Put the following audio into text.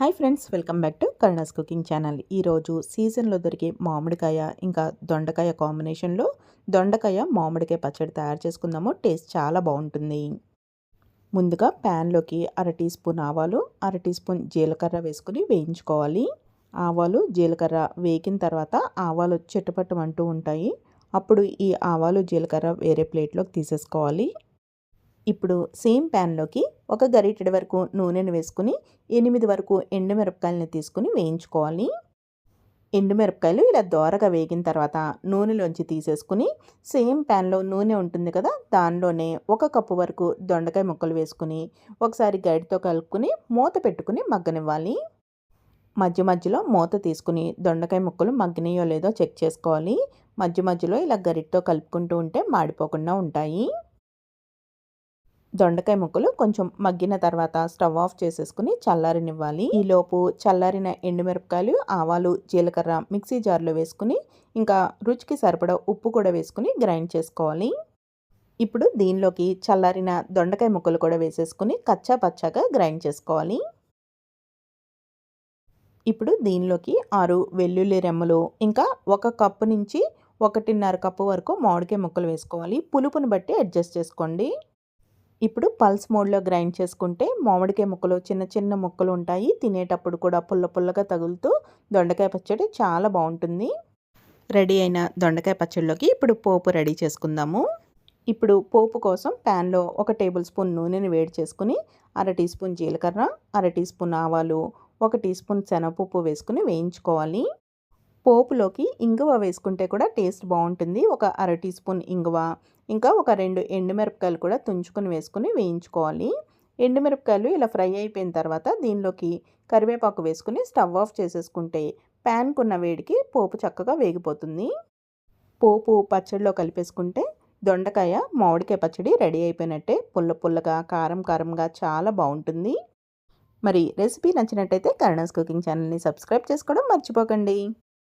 Hi friends welcome back to Karuna's cooking channel. ఈరోజు సీజన్లో దొరికే మామిడికాయ ఇంకా దొండకాయ కాంబినేషన్లో దొండకాయ మామిడికాయ పచ్చడి తయారు చేసుకుందాము. టేస్ట్ చాలా బాగుంటుంది. ముందుగా ప్యాన్లోకి అర టీ స్పూన్ ఆవాలు అర టీ స్పూన్ జీలకర్ర వేసుకుని వేయించుకోవాలి. ఆవాలు జీలకర్ర వేగిన తర్వాత ఆవాలు చెట్టుపట్టమంటూ ఉంటాయి. అప్పుడు ఈ ఆవాలు జీలకర్ర వేరే ప్లేట్లోకి తీసేసుకోవాలి. ఇప్పుడు సేమ్ ప్యాన్లోకి ఒక గరిటెడి వరకు నూనెను వేసుకుని ఎనిమిది వరకు ఎండుమిరపకాయలను తీసుకుని వేయించుకోవాలి. ఎండుమిరపకాయలు ఇలా దోరగా వేగిన తర్వాత నూనెలోంచి తీసేసుకుని సేమ్ ప్యాన్లో నూనె ఉంటుంది కదా దానిలోనే ఒక కప్పు వరకు దొండకాయ ముక్కలు వేసుకుని ఒకసారి గడితో కలుపుకుని మూత పెట్టుకుని మగ్గనివ్వాలి. మధ్య మధ్యలో మూత తీసుకుని దొండకాయ ముక్కలు మగ్గినాయో లేదో చెక్ చేసుకోవాలి. మధ్య మధ్యలో ఇలా గరిటతో కలుపుకుంటూ ఉంటే మాడిపోకుండా ఉంటాయి. దొండకాయ ముక్కలు కొంచెం మగ్గిన తర్వాత స్టవ్ ఆఫ్ చేసేసుకుని చల్లారనివ్వాలి. ఈలోపు చల్లారిన ఎండుమిరపకాయలు ఆవాలు జీలకర్ర మిక్సీ జార్లో వేసుకుని ఇంకా రుచికి సరిపడా ఉప్పు కూడా వేసుకుని గ్రైండ్ చేసుకోవాలి. ఇప్పుడు దీనిలోకి చల్లారిన దొండకాయ ముక్కలు కూడా వేసేసుకుని కచ్చా పచ్చాగా గ్రైండ్ చేసుకోవాలి. ఇప్పుడు దీనిలోకి ఆరు వెల్లుల్లి రెమ్మలు ఇంకా ఒక కప్పు నుంచి ఒకటిన్నర కప్పు వరకు మామిడికాయ ముక్కలు వేసుకోవాలి. పులుపుని బట్టి అడ్జస్ట్ చేసుకోండి. ఇప్పుడు పల్స్ మోడ్లో గ్రైండ్ చేసుకుంటే మామిడికాయ ముక్కలు చిన్న చిన్న ముక్కలు ఉంటాయి. తినేటప్పుడు కూడా పుల్ల పుల్లగా తగులుతూ దొండకాయ పచ్చడి చాలా బాగుంటుంది. రెడీ అయిన దొండకాయ పచ్చడిలోకి ఇప్పుడు పోపు రెడీ చేసుకుందాము. ఇప్పుడు పోపు కోసం ప్యాన్లో ఒక టేబుల్ స్పూన్ నూనెని వేడి చేసుకుని అర టీ స్పూన్ జీలకర్ర అర టీ స్పూన్ ఆవాలు ఒక టీ స్పూన్ శనగపప్పు వేసుకుని వేయించుకోవాలి. పోపులోకి ఇంగువ వేసుకుంటే కూడా టేస్ట్ బాగుంటుంది. ఒక అర టీ స్పూన్ ఇంగువ ఇంకా ఒక రెండు ఎండుమిరపకాయలు కూడా తుంచుకొని వేసుకుని వేయించుకోవాలి. ఎండుమిరపకాయలు ఇలా ఫ్రై అయిపోయిన తర్వాత దీనిలోకి కరివేపాకు వేసుకుని స్టవ్ ఆఫ్ చేసేసుకుంటే ప్యాన్కున్న వేడికి పోపు చక్కగా వేగిపోతుంది. పోపు పచ్చడిలో కలిపేసుకుంటే దొండకాయ మామిడికాయ పచ్చడి రెడీ అయిపోయినట్టే పుల్ల పుల్లగా కారం కారంగా చాలా బాగుంటుంది. మరి రెసిపీ నచ్చినట్టయితే కరుణాస్ కుకింగ్ ఛానల్ని సబ్స్క్రైబ్ చేసుకోవడం మర్చిపోకండి.